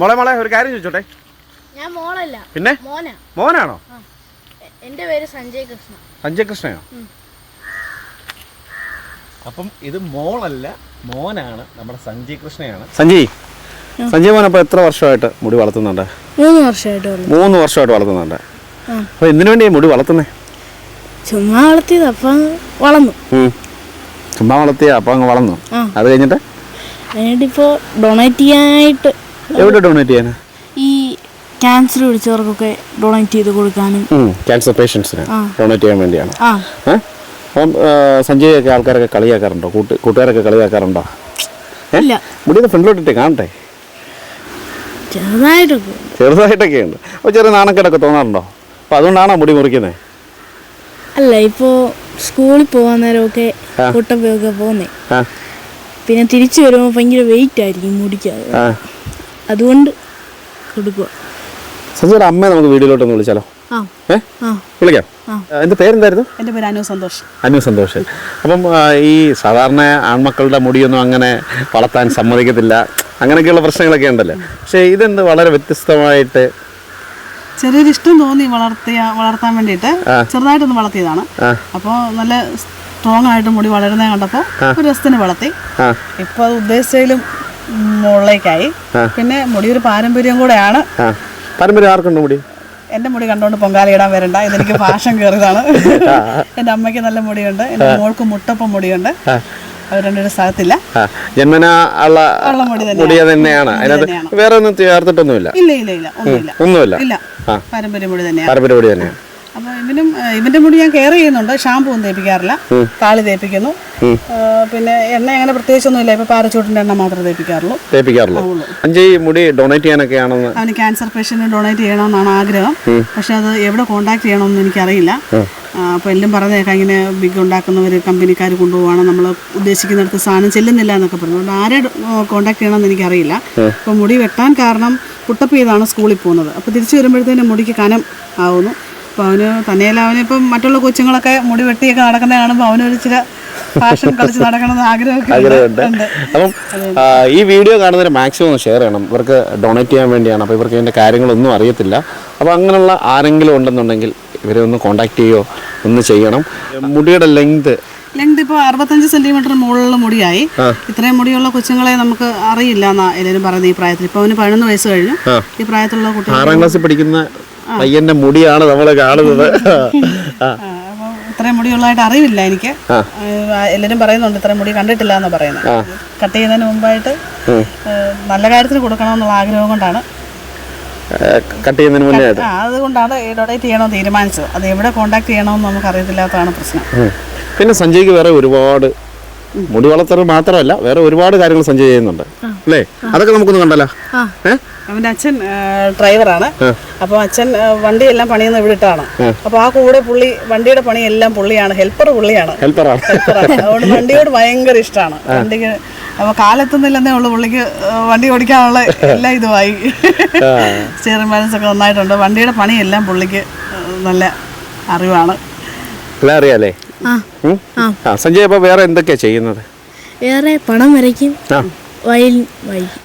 മോളെ മോളെ ഒരു കാര്യം ചോദിച്ചോട്ടെ? ഞാൻ മോളല്ല പിന്നെ? മോനാ. മോനാണോ? എന്റെ പേര് സഞ്ജയ് കൃഷ്ണ. സഞ്ജയ് കൃഷ്ണയോ അപ്പം ഇത് മോളല്ല മോനാണ് നമ്മുടെ സഞ്ജയ് കൃഷ്ണയാണ്. സഞ്ജയ് സഞ്ജയ് മോൻ അപ്പോൾ എത്ര വർഷമായിട്ട് മുടി വളർത്തുന്നുണ്ട്? മൂന്ന് വർഷമായിട്ട് മൂന്ന് വർഷമായിട്ട് വളർത്തുന്നുണ്ട്. അപ്പൊ അപ്പോൾ എന്തിനു വേണ്ടി മുടി വളർത്തുന്നേ? ചുമ്മാ വളർത്തിയത് അപ്പം വളർന്നു. ചുമ്മാ വളർത്തിയ അപ്പോൾ അങ്ങ് വളർന്നു. അത് കഴിഞ്ഞിട്ട്? ഡൊണേറ്റ് ചെയ്യാനായിട്ട് എവിടെ ഡൊണേറ്റ് ചെയ്യാൻ ഈ ക്യാൻസർ പിടിച്ചവർക്കൊക്കെ ഡൊണേറ്റ് ചെയ്ത് കൊടുക്കാനും. ക്യാൻസർ പേഷ്യൻസിന്. ഡൊണേറ്റ് ചെയ്യാൻ വേണ്ടിയാണ്? അപ്പം സഞ്ജയ് ഒക്കെ ആൾക്കാരൊക്കെ കളിയാക്കാറുണ്ടോ? കൂട്ട് കൂട്ടുകാരൊക്കെ കളിയാക്കാറുണ്ടോ? ഇല്ല. മുടി ഒന്ന് ഫ്രണ്ടിലോട്ടിട്ട് കാണട്ടെ. ചെറുതായിട്ടൊക്കെ ചെറുതായിട്ടൊക്കെ ഉണ്ട്. അപ്പോൾ ചെറിയ നാണക്കേടൊക്കെ തോന്നാറുണ്ടോ? അപ്പോൾ അതുകൊണ്ടാണോ മുടി മുറിക്കുന്നത് അല്ല ഇപ്പോൾ സ്കൂളിൽ പോകാൻ നേരമൊക്കെ കൂട്ടം പോയൊക്കെ പോകുന്നേ. പിന്നെ തിരിച്ചു വരുമ്പോൾ ഭയങ്കര വെയിറ്റ് ആയിരിക്കും മുടിക്കാതെ അതുകൊണ്ട് കൊടുക്കുക സഞ്ജയുടെ അമ്മയെ നമുക്ക് വീഡിയോയിലോട്ടൊന്ന് വിളിച്ചാലോ? വിളിക്കാം. പേരെന്തായിരുന്നു? പേര് അനു സന്തോഷ്. അനു സന്തോഷ്. അപ്പം ഈ സാധാരണ ആൺമക്കളുടെ മുടിയൊന്നും അങ്ങനെ വളർത്താൻ സമ്മതിക്കത്തില്ല. അങ്ങനെയൊക്കെയുള്ള പ്രശ്നങ്ങളൊക്കെ ഉണ്ടല്ലോ? പക്ഷേ ഇതെന്ത് വളരെ വ്യത്യസ്തമായിട്ട് ചെറിയൊരു ഇഷ്ടം തോന്നി വളർത്തിയ വളർത്താൻ വേണ്ടിയിട്ട്. ചെറുതായിട്ടൊന്ന് വളർത്തിയതാണ്. അപ്പൊ അപ്പോൾ നല്ല സ്ട്രോങ് ആയിട്ട് മുടി വളരുന്നത് കണ്ടപ്പോൾ ഒരു രസത്തിന് വളർത്തി. ഇപ്പൊ ഇപ്പോൾ അത് ഉദ്ദേശിച്ചതിലും മുകളിലേക്കായി. പിന്നെ മുടി ഒരു പാരമ്പര്യം കൂടെയാണ്. പാരമ്പര്യം ആർക്കുണ്ട് മുടി? എന്റെ മുടി കണ്ടോണ്ട് പൊങ്കാല ഇടാൻ വരണ്ട. ഇതെനിക്ക് ഫാഷൻ കയറിയതാണ് എന്റെ അമ്മയ്ക്ക് നല്ല മുടിയുണ്ട്. എന്റെ മോൾക്ക് മുട്ടപ്പം മുടിയുണ്ട്. അവർ രണ്ടുപേരും സ്ഥലത്തില്ല. ആ. ജന്മന ഉള്ള മുടി തന്നെയാണ്. അതിനകത്ത് വേറെ ഒന്നും ചേർത്തിട്ടൊന്നുമില്ല. ഇല്ല ഇല്ല ഇല്ല. ഒന്നുമില്ല. ഒന്നുമില്ല. പാരമ്പര്യം മുടി തന്നെയാണ്. പാരമ്പര്യ മുടി തന്നെയാണ്. ഇവനും ഇവന്റെ മുടി ഞാൻ കെയർ ചെയ്യുന്നുണ്ട്. ഷാമ്പൂ ഒന്നും തേപ്പിക്കാറില്ല. താളി തേപ്പിക്കുന്നു. പിന്നെ എണ്ണ അങ്ങനെ പ്രത്യേകിച്ചൊന്നുമില്ല. ഇപ്പൊ പാരച്ചൂട്ടിന്റെ എണ്ണ മാത്രമേ തേപ്പിക്കാറുള്ളൂ. തേപ്പിക്കാറുള്ളൂ അഞ്ച് മുടി ഡൊണേറ്റ് ചെയ്യാനൊക്കെയാണെന്ന് അവന് ക്യാൻസർ പേഷ്യന്റിന് ഡൊണേറ്റ് ചെയ്യണമെന്നാണ് ആഗ്രഹം. പക്ഷെ അത് എവിടെ കോണ്ടാക്ട് ചെയ്യണമെന്ന് എനിക്കറിയില്ല. അപ്പോൾ എല്ലാം പറഞ്ഞേക്കാം ഇങ്ങനെ ബിഗ് ഉണ്ടാക്കുന്നവർ കമ്പനിക്കാർ കൊണ്ടുപോവാണ്. നമ്മൾ ഉദ്ദേശിക്കുന്നിടത്ത് സാധനം ചെല്ലുന്നില്ല എന്നൊക്കെ പറഞ്ഞു. അതുകൊണ്ട് ആരെ കോണ്ടാക്ട് ചെയ്യണമെന്ന് എനിക്കറിയില്ല. അപ്പോൾ മുടി വെട്ടാൻ കാരണം പുട്ടപ്പ് ചെയ്താണ് സ്കൂളിൽ പോകുന്നത്. അപ്പോൾ തിരിച്ചു വരുമ്പോഴത്തേനും മുടിക്ക് കനം ആവുന്നു. അപ്പോൾ അവന് തന്നെയല്ല അവനിപ്പം മറ്റുള്ള കൊച്ചുങ്ങളൊക്കെ മുടി വെട്ടിയൊക്കെ നടക്കുന്നത് കാണുമ്പോൾ അവനൊരു ചില ഫാഷൻ കളിച്ച് നടക്കണമെന്ന് ആഗ്രഹമൊക്കെ ഉണ്ട്. അപ്പം ഈ വീഡിയോ കാണുന്നവർ മാക്സിമം ഒന്ന് ഷെയർ ചെയ്യണം. ഇവർക്ക് ഡൊണേറ്റ് ചെയ്യാൻ വേണ്ടിയാണ്. അപ്പോൾ ഇവർക്ക് ഇതിന്റെ കാര്യങ്ങളൊന്നും അറിയത്തില്ല. അപ്പോൾ അങ്ങനെയുള്ള ആരെങ്കിലും ഉണ്ടെന്നുണ്ടെങ്കിൽ ഇവരെ ഒന്ന് കോണ്ടാക്ട് ചെയ്യോ ഒന്ന് ചെയ്യണം. മുടിയുടെ ലെങ്ത് ലെങ്ത് ഇപ്പോൾ അറുപത്തഞ്ച് സെന്റിമീറ്റർ മുകളിലുള്ള മുടിയായി. ഇത്രയും മുടിയുള്ള കൊച്ചുങ്ങളെ നമുക്ക് അറിയില്ല എന്നാ എല്ലാവരും പറയുന്നത് ഈ പ്രായത്തിൽ. ഇപ്പോൾ അവന് പതിനൊന്ന് വയസ്സ് കഴിഞ്ഞു. ഈ പ്രായത്തിലുള്ള കുട്ടികൾ ആറാം ക്ലാസ്സിൽ പഠിക്കുന്ന പയ്യന്റെ മുടിയാണ് നമ്മൾ കാണുന്നത്. ഇത്രയും മുടിയുള്ളതായിട്ട് അറിയില്ല എനിക്ക്. എല്ലാരും പറയുന്നുണ്ട് ഇത്രയും മുടി കണ്ടിട്ടില്ല എന്ന് പറയുന്നത് കട്ട് ചെയ്യുന്നതിന് മുമ്പായിട്ട് നല്ല കാര്യത്തിന് കൊടുക്കണമെന്നുള്ള ആഗ്രഹം കൊണ്ടാണ്. കട്ട് ചെയ്യുന്നതിന് മുന്നേ അതുകൊണ്ടാണ് ഡൊണേറ്റ് ചെയ്യണമെന്ന് തീരുമാനിച്ചത്. അത് എവിടെ കോണ്ടാക്ട് ചെയ്യണമെന്ന് നമുക്ക് അറിയത്തില്ലാത്തതാണ് പ്രശ്നം. പിന്നെ സഞ്ജയ്ക്ക് വേറെ ഒരുപാട് മുടി വളർത്തൽ മാത്രമല്ല വേറെ ഒരുപാട് കാര്യങ്ങൾ സഞ്ജയ് ചെയ്യുന്നുണ്ട്. അല്ലേ? അതൊക്കെ നമുക്കൊന്ന് കണ്ടല്ലോ ഏ? അവന്റെ അച്ഛൻ ഡ്രൈവറാണ്. അപ്പോൾ അച്ഛൻ വണ്ടി വണ്ടിയെല്ലാം പണിയുന്ന ഇവിടിട്ടാണ് അപ്പോൾ ആ കൂടെ പുള്ളി വണ്ടിയുടെ പണിയെല്ലാം പുള്ളിയാണ്. ഹെൽപ്പർ പുള്ളിയാണ്. ഹെൽപ്പറാണ്. അതുകൊണ്ട് വണ്ടിയോട് ഭയങ്കര ഇഷ്ടമാണ് വണ്ടിക്ക് അപ്പോൾ കാലെത്തുന്നില്ലെന്നേ ഉള്ളൂ. പുള്ളിക്ക് വണ്ടി ഓടിക്കാനുള്ള എല്ലാ ഇതുമായി. സ്റ്റിയറിംഗ് ബാലൻസ് ഒക്കെ നന്നായിട്ടുണ്ട്. വണ്ടിയുടെ പണിയെല്ലാം പുള്ളിക്ക് നല്ല അറിവാണ്. അറിയാലേ? ആ. സഞ്ജയ് അപ്പോൾ വേറെ എന്തൊക്കെയാ ചെയ്യുന്നത്? വേറെ പണം വരയ്ക്കും. വയലിൻ വായിക്കും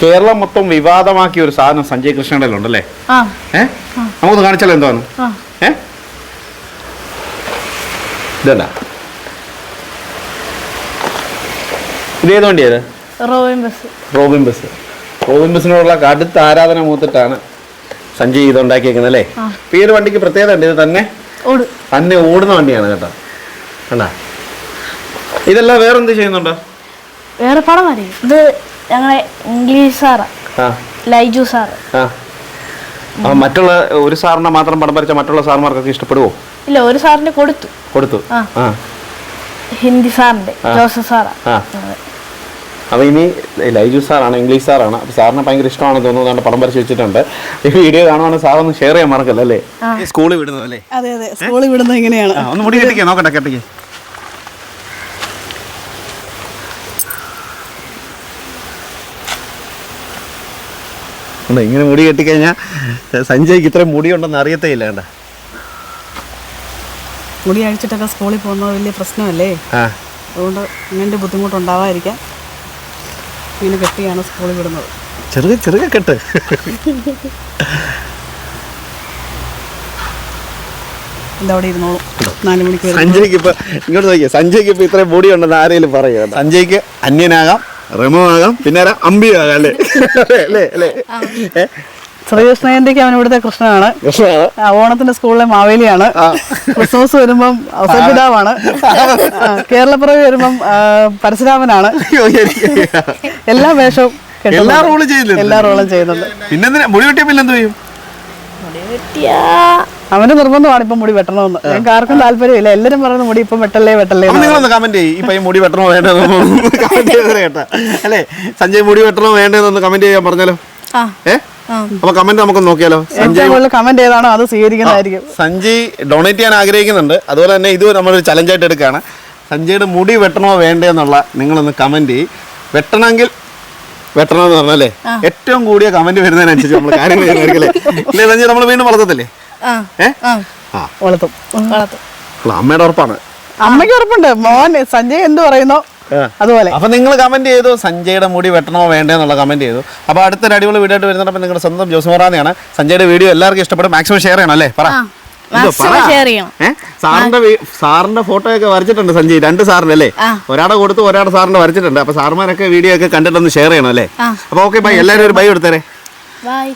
കേരളം മൊത്തം വിവാദമാക്കിയ ഒരു സാധനം സഞ്ജയ് കൃഷ്ണയുടെ ഉണ്ടല്ലേ ആ. നമുക്കൊന്ന് കാണിച്ചാലോ എന്താണ്? ആ. ഏ? ഇതല്ല. ഇതേത് വണ്ടിയത് Robin bus. Robin bus. Robin ബസ്സിനോടുള്ള കടുത്ത ആരാധന മൂത്തിട്ടാണ് സഞ്ജയ് ഇത് ഉണ്ടാക്കിയേക്കുന്നത് അല്ലേ ഈ ഒരു വണ്ടിക്ക് പ്രത്യേകത ഉണ്ട് ഇത് തന്നെ? തന്നെ ഓടുന്ന വണ്ടിയാണ് കേട്ടോ. കണ്ടാ? ഇതെല്ലാം വേറെ എന്ത് ചെയ്യുന്നുണ്ടോ? വേറെ പടം വരയും ഇത് ഞങ്ങളെ ഇംഗ്ലീഷ് സാറ്. ആ. ലൈജു സാറ്. ആ. അപ്പൊ മറ്റുള്ള ഒരു സാറിനെ മാത്രം പടം വരച്ച മറ്റുള്ള സാർമാർക്കൊക്കെ ഇഷ്ടപ്പെടുവോ? ഇല്ല ഒരു സാറിന് കൊടുത്തു. കൊടുത്തു. ആ. ആ. ഹിന്ദി സാറിന്റെ ജോസഫ് സാറാ. ആ. അപ്പോൾ ഇനി ലൈജു സാറാണ് ഇംഗ്ലീഷ് സാറാണ്. അപ്പൊ സാറിന് ഭയങ്കര ഇഷ്ടമാണെന്ന് തോന്നുന്നു. അതുകൊണ്ട് പടം വരച്ച് വെച്ചിട്ടുണ്ട്. ഈ വീഡിയോ കാണുവാണെങ്കിൽ സാർ ഒന്ന് ഷെയർ ചെയ്യാൻ മറക്കല്ലേ? സ്കൂളിൽ വിടുന്നത് അല്ലേ? അതെ അതെ. സ്കൂളിൽ വിടുന്നത് എങ്ങനെയാണ് ഒന്ന് മുടി കെട്ടിക്കാ. നോക്കട്ടെ കെട്ടിക്ക്. ഉണ്ട്, ഇങ്ങനെ മുടി കെട്ടിക്കഴിഞ്ഞാൽ സഞ്ജയ്ക്ക് ഇത്രയും മുടി ഉണ്ടെന്ന് അറിയത്തേ ഇല്ല കണ്ട? മുടി അഴിച്ചിട്ടൊക്കെ സ്കൂളിൽ പോകുന്നത് വലിയ പ്രശ്നമല്ലേ? അതുകൊണ്ട് ഇങ്ങനെ ബുദ്ധിമുട്ടുണ്ടാവാതിരിക്കാൻ ഇങ്ങനെ കെട്ടിയാണ് സ്കൂളിൽ വിടുന്നത്. ചെറുക ചെറുക കെട്ട്. സഞ്ജയ്ക്ക് ഇപ്പൊ ഇങ്ങോട്ട് നോക്കിയ സഞ്ജയ്ക്ക് ഇപ്പൊ ഇത്രയും മുടി ഉണ്ടെന്ന് ആരെങ്കിലും പറയുക സഞ്ജയ്ക്ക് അന്യനാകാം. റമോകാം പിന്നെ അമ്പി ആകാം അല്ലേ? അല്ലേ അല്ലേ ശ്രീകൃഷ്ണയന്തിക്ക് അവൻ ഇവിടുത്തെ കൃഷ്ണനാണ്. ഓണത്തിന്റെ സ്കൂളിലെ മാവേലിയാണ്. ക്രിസ്മസ് വരുമ്പം ഔസപിതാവാണ് കേരളപ്പിറവി വരുമ്പം പരശുരാമനാണ്. എല്ലാ വേഷവും. എല്ലാ റോളും ചെയ്യുന്നുണ്ട്. എല്ലാ റോളും ചെയ്യുന്നുണ്ട്. പിന്നെന്തിനാ? മുടി വെട്ടിയാ പിന്നെ എന്ത് ചെയ്യും? അവന്റെ നിർബന്ധമാണ് ഇപ്പൊ മുടി വെട്ടണമെന്ന്. ഞങ്ങൾക്ക് ആർക്കും താല്പര്യമില്ല. എല്ലാരും പറയുന്നത് മുടി ഇപ്പൊ വെട്ടല്ലേ വെട്ടല്ലേ നിങ്ങൾ ഒന്ന് നിങ്ങളൊന്ന് കമന്റ് ചെയ്യും. മുടി വെട്ടണോ ചെയ്തത് കേട്ടാ. അല്ലേ? സഞ്ജയ് മുടി വെട്ടണോ വേണ്ടതെന്ന് കമന്റ് ചെയ്യാൻ പറഞ്ഞാലോ? അപ്പൊ കമന്റ് നമുക്ക് നോക്കിയാലോ? സഞ്ജയ് കമന്റ് ഏതാണോ അത് സ്വീകരിക്കുന്നതായിരിക്കും. സഞ്ജയ് ഡൊണേറ്റ് ചെയ്യാൻ ആഗ്രഹിക്കുന്നുണ്ട്. അതുപോലെ തന്നെ ഇത് നമ്മളൊരു ചലഞ്ചായിട്ട് എടുക്കുകയാണ്. സഞ്ജയുടെ മുടി വെട്ടണോ വേണ്ടെന്നുള്ള നിങ്ങളൊന്ന് കമന്റ് ചെയ്യും. വെട്ടണമെങ്കിൽ വെട്ടണമെന്ന് പറഞ്ഞല്ലേ ഏറ്റവും കൂടിയ കമന്റ് വരുന്നതിനനുസരിച്ച് നമ്മൾ കാര്യങ്ങൾ അല്ലേ? സഞ്ജയ് നമ്മൾ വീണ്ടും വളർത്തത്തില്ലേ? വളർത്തും. അമ്മയുടെ ഉറപ്പാണ്. അമ്മയ്ക്ക് ഉറപ്പുണ്ട്. മോൻ സഞ്ജയ് എന്ത് പറയുന്നോ? അതുപോലെ. അപ്പൊ നിങ്ങൾ കമന്റ് ചെയ്തു സഞ്ജയുടെ മുടി വെട്ടണോ വേണ്ടെന്നുള്ള കമന്റ് ചെയ്തു. അപ്പൊ അടുത്തൊരു അടിപൊളി വീഡിയോ ആയിട്ട് വരുന്നുണ്ട്. നിങ്ങളുടെ സ്വന്തം ജോസ് ജോസ്മോറാന്നെയാണ് സഞ്ജയുടെ വീഡിയോ എല്ലാവർക്കും ഇഷ്ടപ്പെടും. മാക്സിമം ഷെയർ ചെയ്യണം അല്ലേ? പറ. സാറിന്റെ സാറിന്റെ ഫോട്ടോ ഒക്കെ വരച്ചിട്ടുണ്ട് സഞ്ജയ്. രണ്ട് സാറിന് അല്ലേ? ആ. ഒരാടെ കൊടുത്ത് ഒരാടെ സാറിന്റെ വരച്ചിട്ടുണ്ട്. അപ്പൊ സാർമാരൊക്കെ വീഡിയോ ഒക്കെ കണ്ടിട്ടൊന്ന് ഷെയർ ചെയ്യണം അല്ലേ? അപ്പൊ ഓക്കെ ബൈ എല്ലാവരും ഒരു ബൈ എടുത്തേരെ ബൈ